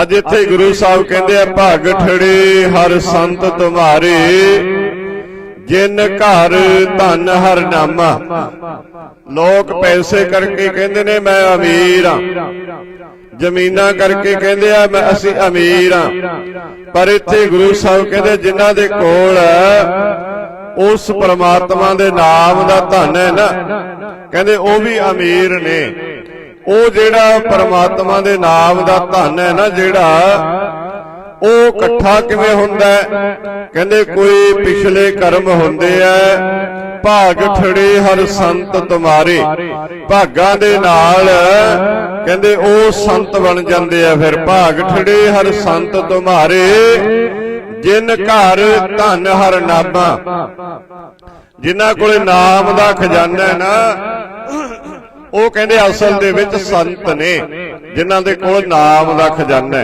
ਅੱਜ ਇੱਥੇ ਗੁਰੂ ਸਾਹਿਬ ਕਹਿੰਦੇ ਆ ਭਗ ਠੜੇ ਹਰ ਸੰਤ ਤੁਮਾਰੇ ਜਿਨ ਘਰ ਧਨ ਹਰ ਨਾਮਾ। ਲੋਕ ਪੈਸੇ ਕਰਕੇ ਕਹਿੰਦੇ ਨੇ ਮੈਂ ਅਮੀਰ ਆ। ਜ਼ਮੀਨਾਂ ਕਰਕੇ ਕਹਿੰਦੇ ਆ ਮੈਂ ਅਸੀਂ ਅਮੀਰ ਆ। ਪਰ ਇੱਥੇ ਗੁਰੂ ਸਾਹਿਬ ਕਹਿੰਦੇ ਜਿਨ੍ਹਾਂ ਦੇ ਕੋਲ ਉਸ ਪ੍ਰਮਾਤਮਾ ਦੇ ਨਾਮ ਦਾ ਧਨ ਹੈ ਨਾ। ਕਹਿੰਦੇ ਉਹ ਵੀ ਅਮੀਰ ਨੇ। ਉਹ ਜਿਹੜਾ ਪਰਮਾਤਮਾ ਦੇ ਨਾਮ ਦਾ ਧਨ ਹੈ ਨਾ ਜਿਹੜਾ, ਉਹ ਇਕੱਠਾ ਕਿਵੇਂ ਹੁੰਦਾ ਕਹਿੰਦੇ ਕੋਈ ਪਿਛਲੇ ਕਰਮ ਹੁੰਦੇ ਐ ਭਾਗ ਠੜੇ ਹਰ ਸੰਤ ਤੁਮਾਰੇ। ਭਾਗਾਂ ਦੇ ਨਾਲ ਕਹਿੰਦੇ ਉਹ ਸੰਤ ਬਣ ਜਾਂਦੇ ਆ ਫਿਰ। ਭਾਗ ਠੜੇ ਹਰ ਸੰਤ ਤੁਮਾਰੇ, ਜਿਨ ਘਰ ਧਨ ਹਰ ਨਾਮਾ ਜਿਨ੍ਹਾਂ ਕੋਲੇ ਨਾਮ ਦਾ ਖਜ਼ਾਨਾ ਹੈ ਨਾ ਉਹ ਕਹਿੰਦੇ ਅਸਲ ਦੇ ਵਿੱਚ ਸੰਤ ਨੇ ਜਿਨ੍ਹਾਂ ਦੇ ਕੋਲ ਨਾਮ ਦਾ ਖਜ਼ਾਨਾ ਹੈ।